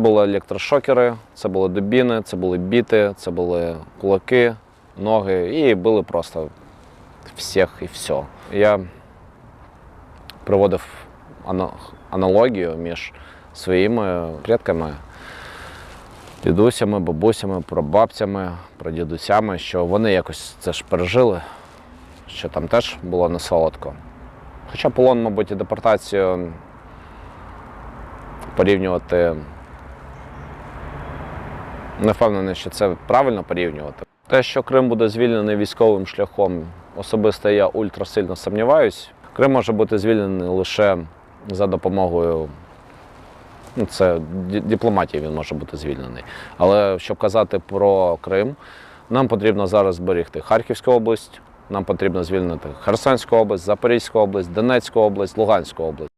Були електрошокери, це були дубіни, це були біти, це були кулаки, ноги і били просто всіх і все. Я проводив аналогію між своїми предками, дідусями, бабусями, прабабцями, прадідусями, що вони якось це ж пережили, що там теж було не солодко. Хоча полон, мабуть, і депортацію порівнювати не впевнений, що це правильно порівнювати. Те, що Крим буде звільнений військовим шляхом, особисто я ультрасильно сумніваюсь. Крим може бути звільнений лише за допомогою. Ну, це дипломатії він може бути звільнений. Але щоб казати про Крим, нам потрібно зараз зберегти Харківську область, нам потрібно звільнити Херсонську область, Запорізьку область, Донецьку область, Луганську область.